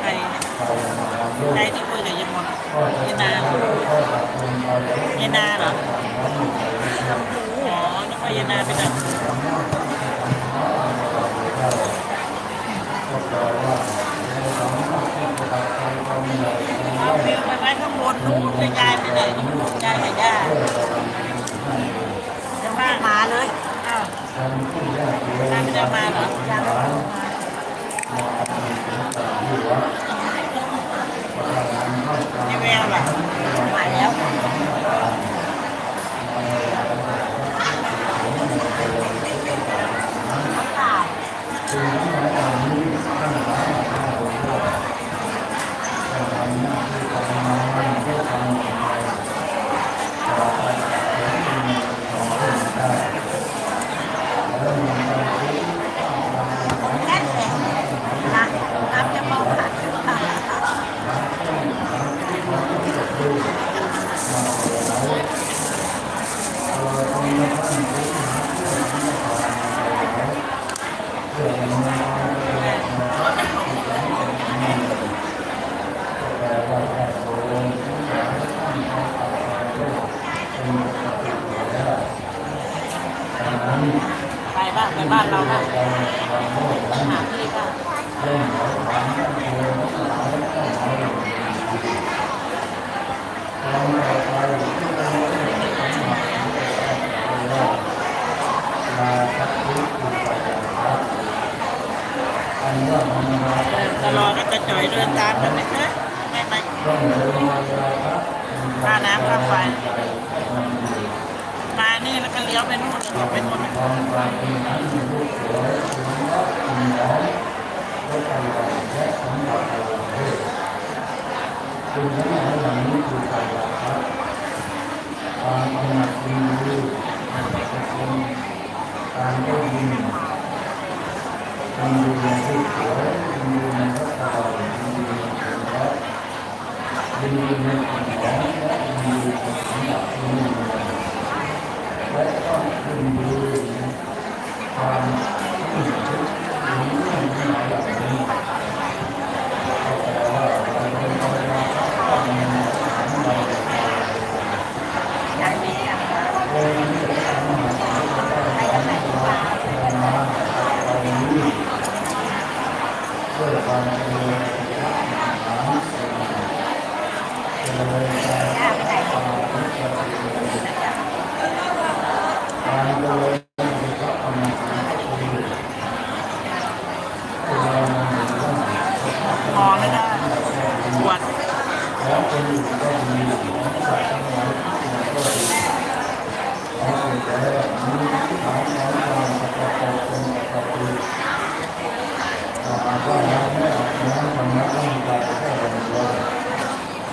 ใครใครที่คุยกับยายมนยนาเยนาเหรอน้ำมันไหลเวียนอ๋อนึกว่ายายนาไปดังก็แปลว่าเราสามารถที่จะดับไฟความเหน เอาเราฟิวไปไว้ข้างบนนู้นไปยายไปไหนนู่นยายกับย่าจะมามาเลยอ้าวการที่ยากเย็นยายไม่ได้มาเหรอหลายมาทำถึงต่างที่วัดประธานเข้าการนี่แววล่ะ ไปบ้านไปบ้านเราบ้างหาที่บ้างจะรอก็จะจ่อยเดินตามกันไหมคะไม่ไปค่าน้ำค่าไฟมานี่แล้วก็เลี้ยวไปนู่นแล้วก็ไปนู่นคุณทั้งหลายเหล่านี้คือการละครับความหนัดยินดี ยิน พระธรรมขันธ์คือไม่ได้ปวดก็ดีของสัตว์ทั้งหลายก็ดีของมีการะกอบเป็นปกติหา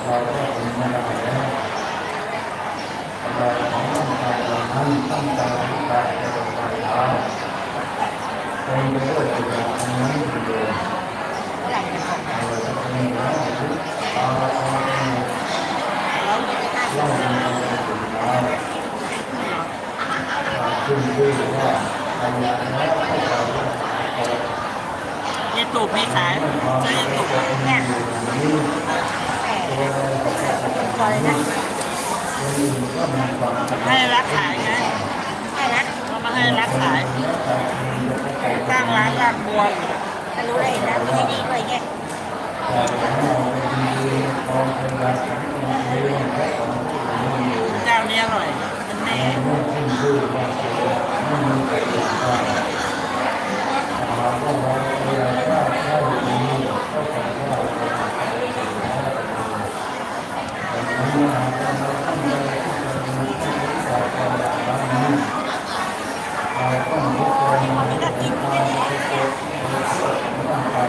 เราก็เป็นไม่ได้แล้วเราของร่างกายเรานั้นตั้งใจที่จะจะเป็นการเท้าเป็นไปด้วยปัญญาอันนั้นอยู่เดียวเมื่อไหร่จะส่งเราจะเป็นแล้วทุกตาตาเป็นแล้วมีไม่ได้เล่าเป็นการเป็นแล้วขึ้นชื่อว่าปัญญาแล้วเข้าใจว่าเรายีตูบมีขายใช่ยีตูบแต่ พอเลยนะให้รักขายไงใช่นะเขามาให้รักขายแต่มีประกอบตั้งร้านลากบัวจะรู้ได้นะมีให้ดีด้วยไงแต่ของเรานดีความพยและของผู้อื่นเจ้านี้อร่อยมันแน่ กความแบบนี้เราต้องพิจารณาในการที่จะเป็นร่างกา